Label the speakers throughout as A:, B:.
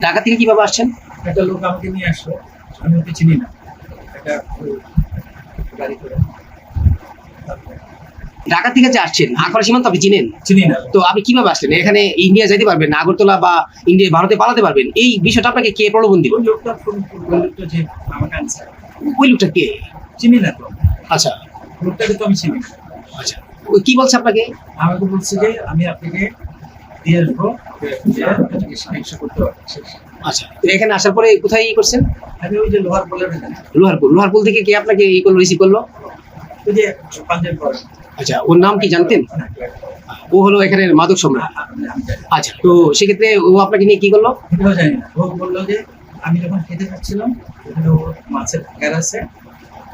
A: ঢাকা থেকে কীভাবে আসছেন?
B: একটা লোক আমাকে নিয়ে আসলো। আমি ওকে চিনি না। একটা গাড়ি করে।
A: ঢাকা থেকে যে আসছেন আখড়া সীমান্ত আপনি চিনেন?
B: চিনি না।
A: তো আপনি কীভাবে আসলেন? এখানে ইন্ডিয়া যেতে পারবেন আগরতলা বা ইন্ডিয়া ভারতে পালাতে পারবেন। এই বিষয়টা আপনাকে কে প্রলোভন দিল?
B: ওই লোকটা
A: কে?
B: চিনি না তো।
A: আচ্ছা।
B: লোকটাকে তো আমি চিনি
A: আচ্ছা। কি বলছে আপনাকে?
B: আমাকে বলছে যে আমি আপনাকে দিয়ে আসব চিকিৎসা করতে পারব
A: আচ্ছা এখানে আসার পরে কোথায় ই করছেন?
B: আমি ওই যে লোহার বলে
A: লোহারপুর লোহারপুর থেকে কে আপনাকে ই করল রিসিভ করল?
B: ওই যে
A: আচ্ছা ওর নাম কি জানতেন? ও হলো এখানের মাদক সম্রাট। আচ্ছা তো সেক্ষেত্রে ও আপনাকে নিয়ে কি করল?
B: জানি না ও বলল যে আমি যখন খেতে যাচ্ছিলাম ওখানে ও মাছের ঘের আছে।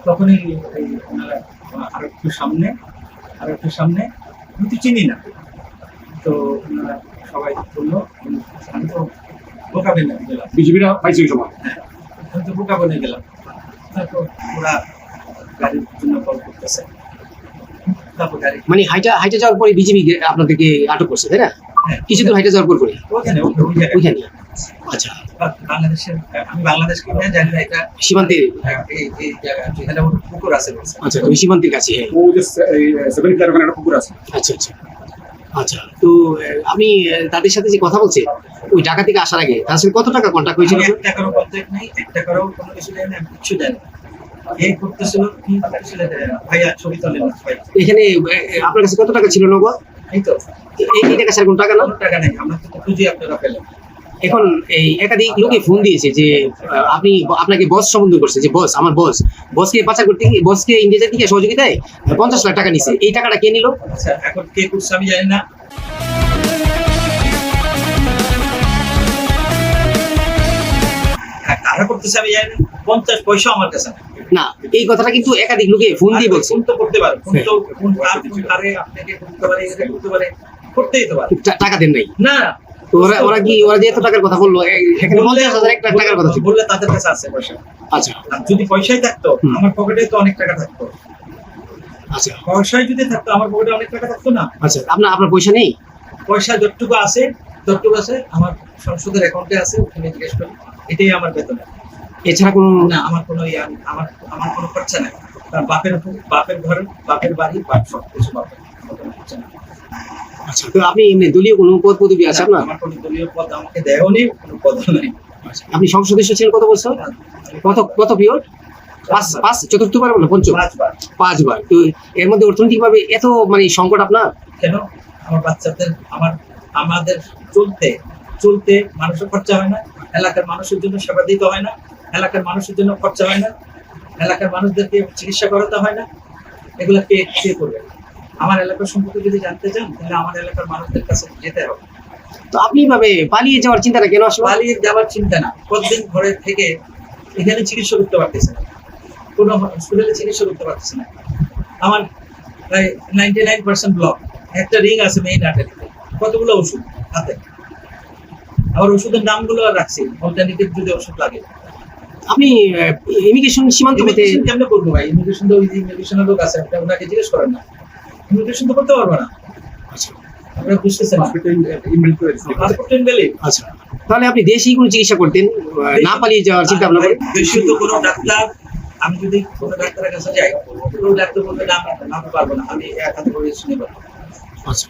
B: তখনই ওনারা আরও একটু সামনে আরও একটু সামনে আমি তো চিনি না। তো ওনারা সবাই বলল আমি তো বোকা বেনে গেলাম।
C: বিজেপিরা পাইছে ওই সময়।
B: হ্যাঁ আমি তো বোকা বনে গেলাম তারপর ওরা গাড়ির জন্য কল করতেছে। তারপর গাড়ি
A: মানে হাইটা হাইটা যাওয়ার পরে বিজেপি আপনাদেরকে আটক করছে তাই না?
B: হ্যাঁ
A: কিছু দূর হাইটা যাওয়ার পর
B: ওখানে
A: ওইখানে আচ্ছা।
B: বাংলাদেশের আমি বাংলাদেশ কিনে জানি না এটা
A: সীমান্তে
B: এই এই জায়গা যেখানে পুকুর আছে
A: আচ্ছা ওই সীমান্তের কাছে হ্যাঁ।
C: ও যে সেভেন কিলার ওখানে একটা পুকুর আছে।
A: আচ্ছা আচ্ছা। আচ্ছা তো আমি আপনি তাদের সাথে যে কথা বলছি ওই ঢাকা থেকে আসার আগে তার সাথে কত টাকা কন্ট্যাক্ট হয়েছিল?
B: এক টাকারও কন্ট্যাক্ট নেই এক টাকারও কোনো কিছু দেয় না। কিছু ভাই।
A: এখানে আপনার কাছে কত টাকা ছিল নগদ?
B: এই তো।
A: এই টাকা স্যার কোন টাকা না?
B: টাকা নেই আমরা তো খুঁজে আপনারা পেলেন।
A: এখন এই একাধিক লোকে ফোন দিয়েছে যে আপনি আপনাকে বস সম্বন্ধ করছে যে বস আমার বস বসকে পাচার করতে গিয়ে বসকে ইন্ডিয়া থেকে সহযোগিতায় পঞ্চাশ লাখ টাকা নিছে। এই টাকাটা কে নিল?
B: আচ্ছা এখন কে করছে আমি জানি না। হ্যাঁ, কারা করতেছে আমি জানি না। পঞ্চাশ পয়সা আমার কাছে
A: না এই কথাটা কিন্তু একাধিক লোকে ফোন দিয়ে বলছে।
B: ফোন তো করতে পারে। ফোন তো ফোন কারে আপনাকে করতে পারে করতে পারে করতেই তো পারে।
A: টাকা দেন নাই।
B: না
A: তো ওরা ওরা কি ওরা যে এত টাকার কথা বলল এখানে পঞ্চাশ হাজার একটা টাকার কথা
B: বললে তাদের কাছে আছে পয়সা।
A: আচ্ছা।
B: যদি পয়সাই থাকতো আমার পকেটে তো অনেক টাকা থাকতো।
A: আচ্ছা।
B: যদি থাকতো আমার পকেটে অনেক টাকা থাকতো না।
A: আচ্ছা আপনার আপনার পয়সা নেই?
B: পয়সা যতটুকু আছে ততটুকু আছে। আমার সংসদের অ্যাকাউন্টে আছে ওখানে জিজ্ঞেস করি এটাই আমার বেতন।
A: এছাড়া কোনো
B: না আমার কোনো আমার আমার কোনো খরচা নাই। কারণ বাপের বাপের ঘর বাপের বাড়ি বাপ সব কিছু বাপের।
A: আচ্ছা তো আপনি এমনি দলীয় কোনো পদ পদবি আছে আপনার?
B: আমার কোনো দলীয় পদ আমাকে দেয়ও নেই কোনো পদ নেই।
A: আপনি সংসদ সদস্য ছিলেন কত বছর? কত কত পিরিয়ড পাঁচ পাঁচ চতুর্থবার বলে পঞ্চম?
B: পাঁচবার।
A: পাঁচবার। তো এর মধ্যে অর্থনৈতিকভাবে এত মানে সংকট আপনার?
B: কেন? আমার বাচ্চাদের আমার আমাদের চলতে চলতে মানুষের খরচা হয় না এলাকার মানুষের জন্য সেবা দিতে হয় না এলাকার মানুষের জন্য খরচা হয় না এলাকার মানুষদেরকে চিকিৎসা করাতে হয় না এগুলা কে কে করবে? আমার এলাকার সম্পর্কে যদি জানতে চান তাহলে আমার এলাকার মানুষদের কাছে যেতে হবে।
A: তো আপনি ভাবে পালিয়ে যাওয়ার চিন্তাটা কেন আসলো?
B: পালিয়ে যাওয়ার চিন্তা না। কতদিন ঘরে থেকে এখানে চিকিৎসা করতে পারতেছে না। কোনো হসপিটালে চিকিৎসা করতে পারতেছে না। আমার প্রায় নাইনটি নাইন পার্সেন্ট ব্লক একটা রিং আছে মেইন আর্টারিতে কতগুলো ওষুধ হাতে? আবার ওষুধের নামগুলো আর রাখছি। অল্টারনেটিভ যদি ওষুধ লাগে।
A: আপে ইমিগ্রেশন সীমান্ত
B: কেমনে করব ভাই? ইমিগ্রেশন তো ইমিগ্রেশনের লোক আছে ওনাকে জিজ্ঞেস করেন না। ইমিগ্রেশন তো করতে পারবে না।
A: আচ্ছা।
B: আপনারা বুঝতেছেন
A: আচ্ছা। তাহলে আপনি দেশেই কোনো চিকিৎসা করতেন না পালিয়ে যাওয়ার চিন্তা ভাবনা করেন?
B: দেশি তো কোনো ডাক্তার আমি যদি কোনো ডাক্তারের কাছে যাই কোনো ডাক্তার বলবে না আমি আমি পারব না আমি এক হাতে করে শুনে পারব
A: আচ্ছা।